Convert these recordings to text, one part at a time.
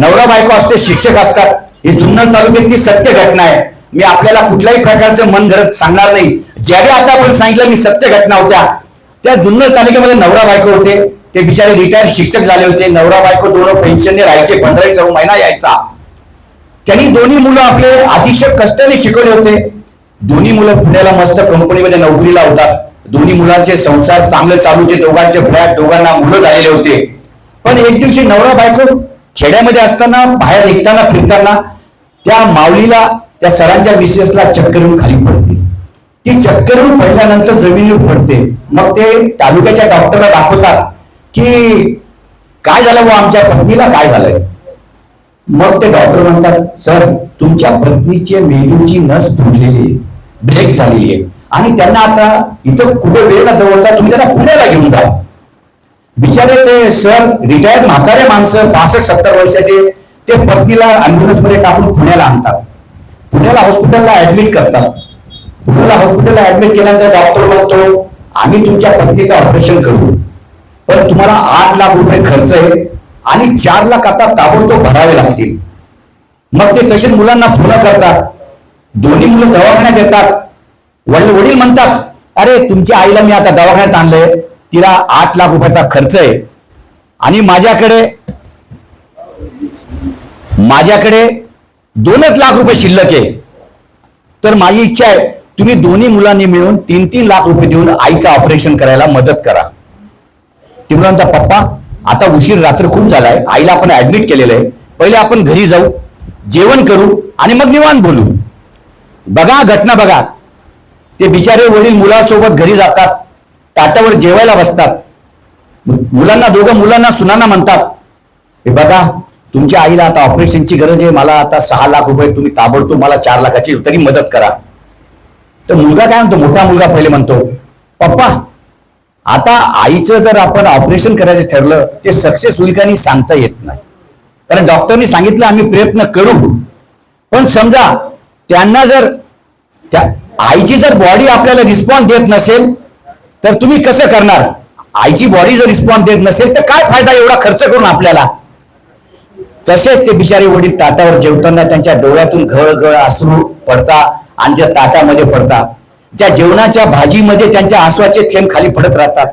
नवरा बायको असते शिक्षक असतात. ही जुन्नर तालुक्यातली सत्य घटना आहे. मी आपल्याला कुठल्याही प्रकारचं मन घडत सांगणार नाही. ज्यावेळी आता आपण सांगितलं मी सत्य घटना होत्या. त्या जुन्नर तालुक्यामध्ये नवरा बायको होते. ते बिचारे रिटायर्ड शिक्षक झाले होते. नवरा बायको दोन पेन्शनने राहायचे पंधरा चौ महिना यायचा. त्यांनी दोन्ही मुलं आपले अतिशय कष्टाने शिकवले होते. दोन्ही मुलं पुण्याला मस्त कंपनीमध्ये नोकरीला होतात. दोन्ही मुलांचे संसार चांगले चालू होते. दोघांचे फ्लॅट दोघांना मुलं झालेले होते. पण एक दिवशी नवरा बायको खेड्यामध्ये असताना बाहेर निघताना फिरताना त्या माऊलीला त्या सरांच्या विशेषला चक्कर येऊन खाली पडते. ती चक्करून पडल्यानंतर जमिनीवर पडते. मग ते तालुक्याच्या डॉक्टरला दाखवतात की काय झालं व आमच्या पत्नीला? काय झालंय? मग ते डॉक्टर म्हणतात सर तुमच्या पत्नीच्या मेंदूची नस फुटलेली आहे. ब्रेक झालेली आहे. आणि त्यांना आता इथं कुठे वेळ न दवडता तुम्ही त्यांना पुण्याला घेऊन जा. बिचारे ते सर रिटायर्ड म्हातारे माणसं पासष्ट सत्तर वर्षाचे ते पत्नीला अँब्युलन्समध्ये टाकून पुण्याला आणतात. पुण्याला हॉस्पिटलला ऍडमिट करतात. पुण्याला हॉस्पिटलला ऍडमिट केल्यानंतर डॉक्टर म्हणतो आम्ही तुमच्या पत्नीचं ऑपरेशन करू. पण तुम्हाला आठ लाख रुपये खर्च आहे आणि चार लाख आता ताबडतोब भरावे लागतील. मग ते तसेच मुलांना फुलं करतात. दोन्ही मुलं दवाखान्यात येतात. वडील वडील म्हणतात अरे तुमच्या आईला मी आता दवाखान्यात आणलंय. तिला आठ लाख रुपयाचा खर्च आहे. आणि माझ्याकडे माझ्याकडे दोनच लाख रुपये शिल्लक आहे. तर माझी इच्छा आहे तुम्ही दोन्ही मुलांनी मिळून तीन तीन लाख रुपये देऊन आईचं ऑपरेशन करायला मदत करा. ते म्हणता पप्पा आता उशीर रात्र खूप झालाय आईला आपण ऍडमिट केलेलं आहे. पहिले आपण घरी जाऊ जेवण करू आणि मग निवांत बोलू. बघा घटना बघा. ते बिचारे वडील मुलासोबत घरी जातात. ताटावर जेवायला बसतात. मुलांना दोघं मुलांना सुनाना म्हणतात हे बघा तुमच्या आईला आता ऑपरेशनची गरज आहे मला आता सहा लाख रुपये तुम्ही ताबडतोब मला चार लाखाची तरी मदत करा. तर मुलगा काय म्हणतो? मोठा मुलगा पहिले म्हणतो पप्पा आता आईचं जर आपण ऑपरेशन करायचं ठरलं ते सक्सेस होईल का नाही सांगता येत नाही. कारण डॉक्टरनी सांगितलं आम्ही प्रयत्न करू. पण समजा त्यांना जर त्या आईची जर बॉडी आपल्याला रिस्पॉन्स देत नसेल तर तुम्ही कसं करणार? आईची बॉडी जर रिस्पॉन्स देत नसेल तर काय फायदा एवढा खर्च करून आपल्याला? तसेच ते बिचारे वडील ताटावर जेवताना त्यांच्या डोळ्यातून घळघळ आसरू पडता आणि त्या ताटामध्ये पडतात. त्या जेवणाच्या भाजीमध्ये त्यांच्या आसवाचे थेंब खाली पडत राहतात.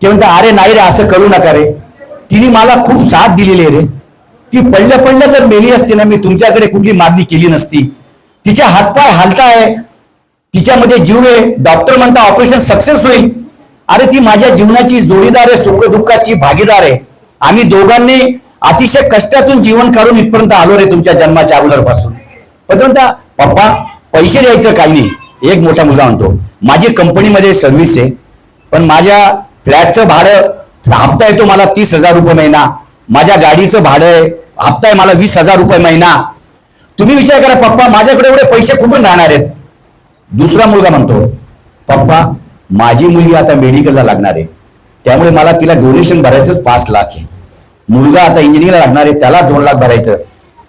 ते म्हणतात अरे नाही रे असं करू नका रे. तिने मला खूप साथ दिलेली आहे रे. ती पडल्या पडल्या जर मेली असती ना मी तुमच्याकडे कुठली मागणी केली नसती. तिचे हातपाय हालताय तिच्यामध्ये जीव आहे डॉक्टर म्हणता ऑपरेशन सक्सेस होईल. अरे ती माझ्या जीवनाची जोडीदार आहे सुख दुःखाची भागीदार आहे. आम्ही दोघांनी अतिशय कष्टातून जीवन काढून इथपर्यंत आलो रे तुमच्या जन्माच्या अगोदरपासून. पण पप्पा पैसे द्यायचं काही नाही. एक मोठा मुलगा म्हणतो माझी कंपनीमध्ये सर्व्हिस आहे पण माझ्या फ्लॅटचं भाडं हप्ता येतो मला तीस हजार रुपये महिना. माझ्या गाडीचं भाडं आहे हप्ता आहे मला वीस हजार रुपये महिना. तुम्ही विचार करा पप्पा माझ्याकडे एवढे पैसे कुठून राहणार आहेत? दुसरा मुलगा म्हणतो पप्पा माझी मुलगी आता मेडिकलला लागणार आहे. त्यामुळे मला तिला डोनेशन भरायचंच पाच लाख आहे. मुलगा आता इंजिनिअरला लागणार आहे त्याला दोन लाख भरायचं.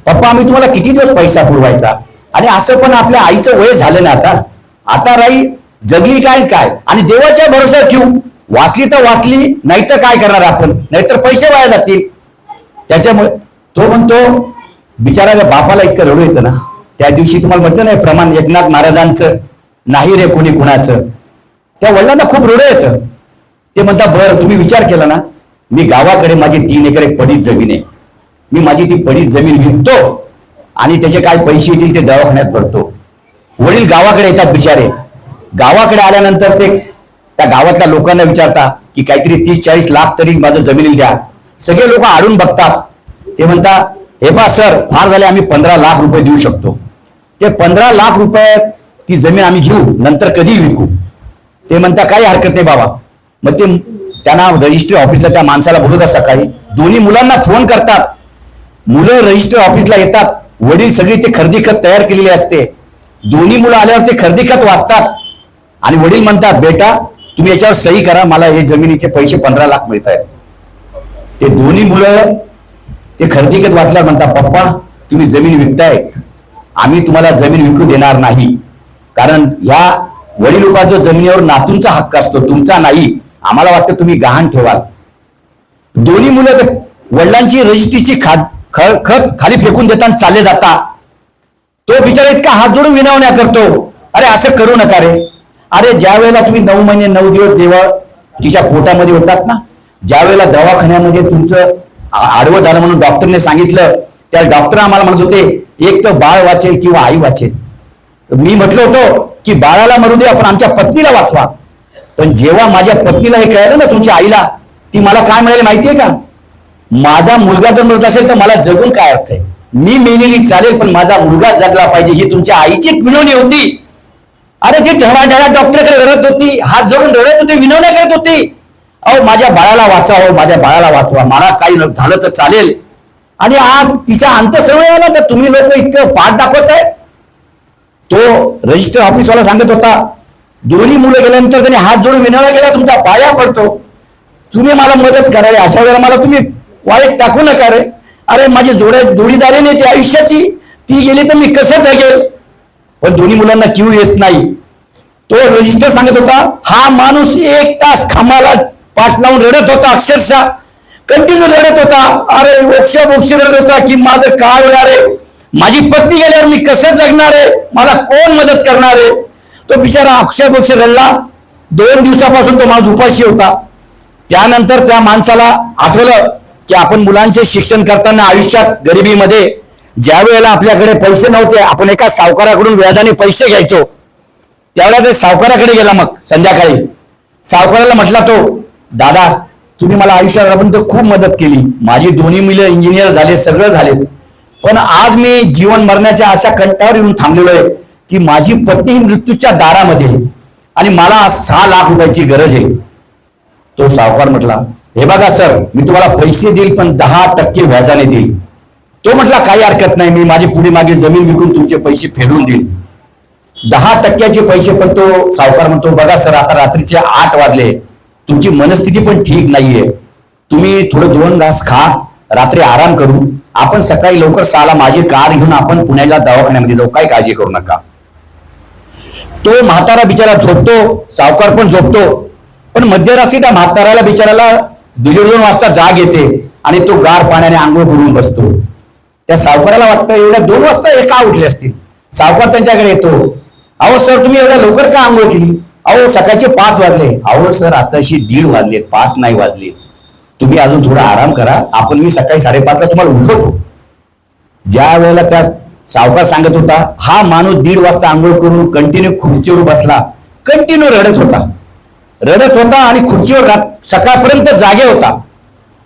पप्पा आम्ही तुम्हाला किती दिवस पैसा पुरवायचा? आणि असं पण आपल्या आईचं वय झालं ना आता. आता राई जगली काय काय? आणि देवाच्या भरोसा ठेवू. वाचली तर वाचली नाही तर काय करणार आपण? नाहीतर पैसे वाया जातील. त्याच्यामुळे तो म्हणतो बिचाराच्या बापाला इतकं रडू येतं ना. त्या दिवशी तुम्हाला म्हटलं नाही प्रमाण एकनाथ महाराजांचं नाही रे कोणी कुणाचं? त्या वडिलांना खूप रडू येतं. ते म्हणतात बरं तुम्ही विचार केला ना. मी गावाकडे माझी तीन एकर एक पडीत जमीन आहे. मी माझी ती पडीत जमीन विकतो आणि त्याचे काय पैसे येतील ते दवाखान्यात भरतो. वडील गावाकडे येतात बिचारे. गावाकडे आल्यानंतर ते त्या गावातल्या लोकांना विचारता की काहीतरी तीस चाळीस लाख तरी माझं जमिनीला द्या. सगळे लोक आडून बघतात. ते म्हणतात हे पा सर फार झाले आम्ही पंधरा लाख रुपये देऊ शकतो. ते पंधरा लाख रुपये ती जमीन आम्ही घेऊ नंतर कधी विकू. ते म्हणता काही हरकत नाही बाबा. मग ते त्यांना रजिस्ट्री ऑफिसला त्या माणसाला बोलवतात सकाळी. दोन्ही मुलांना फोन करतात. मुलं रजिस्टर ऑफिसला येतात. वडील सगळी ते खरेदी खत तयार केलेले असते. दोन्ही मुलं आल्यावर ते खरेदी खत वाचतात. आणि वडील म्हणतात बेटा तुम्ही याच्यावर सही करा. मला हे जमिनीचे पैसे पंधरा लाख मिळत आहेत. ते दोन्ही मुलं ते खरेदी खत वाचल्यावर म्हणतात पप्पा तुम्ही जमीन विकताय आम्ही तुम्हाला जमीन विकू देणार नाही. कारण ह्या वडील जो जमिनीवर नातूंचा हक्क असतो तुमचा नाही. आम्हाला वाटतं तुम्ही गहाण ठेवाल. दोन्ही मुलं वडिलांची रजिस्ट्रीची खात ख- खत खाली फेकून देताना चालले जाता. तो बिचारा इतका हात जोडून विनवण्या करतो. अरे असं करू नका रे. अरे ज्या वेळेला तुम्ही नऊ महिने नऊ दिवस देवा तिच्या पोटामध्ये होतात ना ज्या वेळेला दवाखान्यामध्ये तुमचं आडवं झालं म्हणून डॉक्टरने सांगितलं त्या डॉक्टर आम्हाला म्हणत होते एक तर बाळ वाचेल किंवा आई वाचेल. मी म्हटलं होतं की बाळाला मरू दे आपण आमच्या पत्नीला वाचवा. पण जेव्हा माझ्या पत्नीला हे कळलं ना तुमच्या आईला ती मला काय म्हणाली माहितीये का? माझा मुलगा जर मृत असेल तर मला जगून काय अर्थ आहे? मी मेलेली चालेल पण माझा मुलगा जगला पाहिजे ही तुमच्या आईची एक विनवणी होती. अरे ती ढळा ढळा डॉक्टरकडे रडत होती हात जोडून रडत होती विनवण्या करत होती. अहो माझ्या बाळाला वाचावं हो, माझ्या बाळाला वाचवा मला काही झालं तर चालेल. आणि आज तिचा अंत समय आला तर तुम्ही लोक इतकं पाठ दाखवत आहे रजिस्टर ऑफिसवाला सांगत होता दोन्ही मुलं गेल्यानंतर त्याने हात जोडून विनवण्या गेला तुमचा पाया पडतो. तुम्ही मला मदत करावी अशा वेळेला मला तुम्ही वाईट टाकू नका रे. अरे माझी जोड्या जोडीदारी नाही ती आयुष्याची. ती गेली तर मी कसं जगेल? पण दोन्ही मुलांना क्यू येत नाही. तो रजिस्टर सांगत होता हा माणूस एक तास खांबाला पाठ लावून रडत होता अक्षरशः. कंटिन्यू रडत होता. अरे ओक्ष बोक्ष रडत होता की माझं काय होणार आहे? माझी पत्नी गेल्यावर मी कसं जगणार आहे? मला कोण मदत करणार आहे? तो बिचारा अक्षय रडला. दोन दिवसापासून तो माझ उपाशी होता. त्यानंतर त्या माणसाला आठवलं की आपण मुलांचे शिक्षण करताना आयुष्यात गरिबीमध्ये ज्या वेळेला आपल्याकडे पैसे नव्हते आपण एका सावकाराकडून व्याजाने पैसे घ्यायचो. त्यावेळेला ते सावकाराकडे गेला मग संध्याकाळी. सावकाराला म्हटला तो दादा तुम्ही मला आयुष्यापर्यंत खूप मदत केली. माझी दोन्ही मुलं इंजिनियर झाले सगळं झाले. पण आज मी जीवन मरण्याच्या अशा कंटावर येऊन थांबलेलो आहे की माझी पत्नी ही मृत्यूच्या दारामध्ये आणि मला सहा लाख रुपयाची गरज आहे. तो सावकार म्हटला हे बघा सर मी तुम्हाला पैसे देईल पण दहा टक्के व्याजाने देईल. तो म्हटला काही हरकत नाही मी माझी पुढे मागे जमीन विकून तुमचे पैसे फेडून देईल. दहा टक्क्याचे पैसे पण तो सावकार म्हणतो बघा सर आता रात्रीचे आठ वाजले. तुमची मनस्थिती पण ठीक नाहीये. तुम्ही थोडं दोन घास खा रात्री आराम करू. आपण सकाळी लवकर सहाला माझी कार घेऊन आपण पुण्याला दवाखान्यामध्ये जाऊ. काही काळजी करू नका. तो म्हातारा बिचारा झोपतो सावकार पण झोपतो. पण मध्यरात्री त्या म्हाताऱ्याला बिचाराला दीड दोन वाजता जाग येते आणि तो गार पाण्याने आंघोळ करून बसतो. त्या सावकाराला वाटतं एवढ्या दोन वाजता हे का उठले असतील? सावकार त्यांच्याकडे येतो. अहो सर तुम्ही एवढ्या लवकर का आंघोळ केली? अहो सकाळचे पाच वाजले. अहो सर आताशी दीड वाजले पाच नाही वाजले तुम्ही अजून थोडा आराम करा. आपण मी सकाळी साडेपाचला तुम्हाला उठवतो. ज्या वेळेला त्या सावकार सांगत होता हा माणूस दीड वाजता आंघोळ करून कंटिन्यू खुर्चीवर बसला. कंटिन्यू रडत होता. रडत होता आणि खुर्चीवर सकाळपर्यंत जागे होता.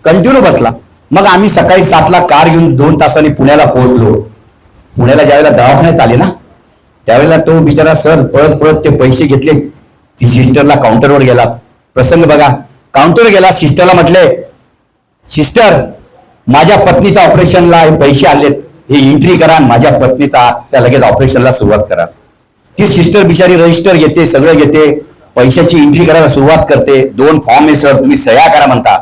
कंटिन्यू बसला. मग आम्ही सकाळी सातला कार घेऊन दोन तासांनी पुण्याला पोहोचलो. पुण्याला ज्यावेळेला दवाखान्यात आले ना त्यावेळेला तो बिचारा सर पळत पळत ते पैसे घेतले. ती सिस्टरला काउंटरवर गेला. प्रसंग बघा काउंटरवर गेला सिस्टरला म्हटले सिस्टर माझ्या पत्नीच्या ऑपरेशनला हे पैसे आलेत. हे एंट्री करा माझ्या पत्नीचा आजच्या लगेच ऑपरेशनला सुरुवात करा. ती सिस्टर बिचारी रजिस्टर घेते सगळं घेते पैशाची एंट्री करायला सुरुवात करते. दोन फॉर्म आहे सर तुम्ही सह्या करा म्हणता.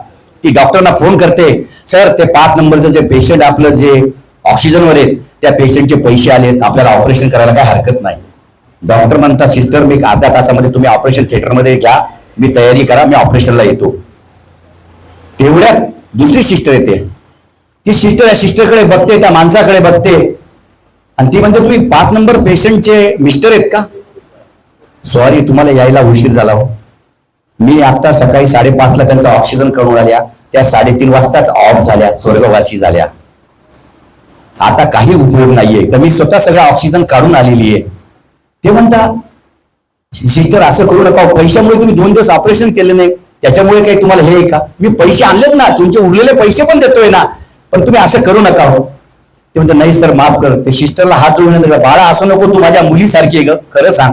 ती डॉक्टरना फोन करते सर ते पाच नंबरचं जे पेशंट आपलं जे ऑक्सिजनवर आहेत त्या पेशंटचे पैसे आलेत. आपल्याला ऑपरेशन करायला काही हरकत नाही. डॉक्टर म्हणतात सिस्टर मी अर्ध्या तासामध्ये तुम्ही ऑपरेशन थिएटरमध्ये घ्या. मी तयारी करा मी ऑपरेशनला येतो. तेवढ्यात दुसरी सिस्टर येते. ती सिस्टर या सिस्टरकडे बघते त्या माणसाकडे बघते. आणि ती म्हणते तुम्ही पाच नंबर पेशंटचे मिस्टर आहेत का? सॉरी तुम्हाला यायला उशीर झाला हो. मी आता सकाळी साडेपाचला त्यांचा ऑक्सिजन करून आल्या. त्या साडेतीन वाजताच ऑफ झाल्या स्वर्गवासी झाल्या. आता काही उपयोग नाहीये. तर मी स्वतः सगळं ऑक्सिजन काढून आलेली आहे. ते म्हणता सिस्टर असं करू नका. पैशामुळे तुम्ही दोन दिवस ऑपरेशन केले नाही. त्याच्यामुळे काही तुम्हाला हे आहे का? मी पैसे आणलेत ना तुमचे उरलेले पैसे पण देतोय ना. पण तुम्ही असं करू नका हो. ते म्हणतात नाही सर माफ कर. ते सिस्टरला हात जोडून बाळा असं नको तू माझ्या मुलीसारखी आहे ग खरं सांग.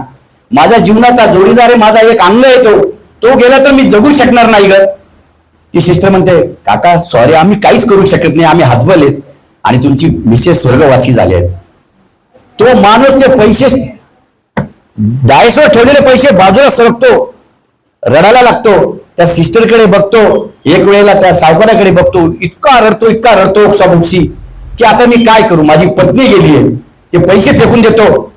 माझ्या जीवनाचा जोडीदार आहे माझा एक अंग आहे तो. तो गेला तर मी जगू शकणार नाही ग. ती सिस्टर म्हणते काका सॉरी आम्ही काहीच करू शकत नाही आम्ही हातबल आहेत आणि तुमची मिसेस स्वर्गवासी झाले आहेत. तो माणूस ते पैसे डायसवर ठेवलेले पैसे बाजूला सरकतो रडायला लागतो. त्या सिस्टरकडे बघतो एक वेळेला त्या सावकाराकडे बघतो इतका रडतो इतका रडतो ओक्साबोक्सी की आता मी काय करू? माझी पत्नी गेली आहे. ते पैसे फेकून देतो.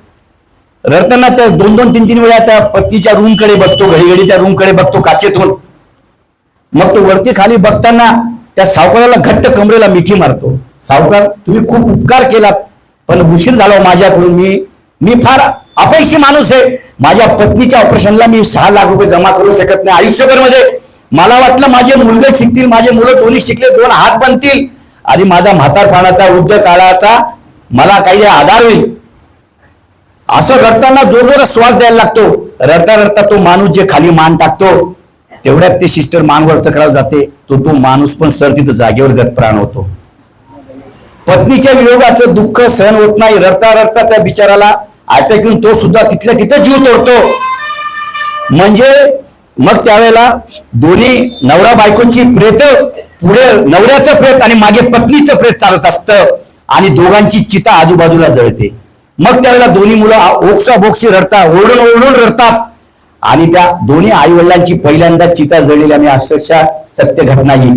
रडताना त्या दोन दोन तीन तीन वेळा त्या पत्नीच्या रूमकडे बघतो घडी घडी त्या रूमकडे बघतो काचेतून. मग तो वरती खाली बघताना त्या सावकाराला घट्ट कमरेला मिठी मारतो. सावकार तुम्ही खूप उपकार केलात पण उशीर झाला हो माझ्याकडून मी मी फार अपयशी माणूस आहे. माझ्या पत्नीच्या ऑपरेशनला मी सहा लाख रुपये जमा करू शकत नाही. आयुष्यभरमध्ये मला वाटलं माझे मुलगे शिकतील माझे मुलं दोन्ही शिकले दोन हात बनतील. आणि माझा म्हातारपणाचा वृद्ध काळाचा मला काही आधार होईल. असं रडताना जोरजोरात श्वास द्यायला लागतो. रडता रडता तो माणूस जे खाली मान टाकतो तेवढ्यात ते सिस्टर मानवर चक्रावर जाते. तो तो माणूस पण सर तिथं जागेवर गतप्राण होतो. पत्नीच्या वियोगाचं दुःख सहन होत नाही. रडता रडता त्या बिचाराला अटॅक तो सुद्धा तिथल्या तिथं जीव तोडतो. म्हणजे मग त्यावेळेला दोन्ही नवरा बायकोची प्रेत पुढे नवऱ्याचं प्रेत आणि मागे पत्नीचं प्रेत चालत असतं आणि दोघांची चिता आजूबाजूला जळते. मग त्यावेळेला दोन्ही मुलं ओक्सा बोक्सी रडतात ओरडून ओरडून रडतात. आणि त्या दोन्ही आई वडिलांची पहिल्यांदा चिता जळलेली आणि अक्षरशः सत्य घटना ही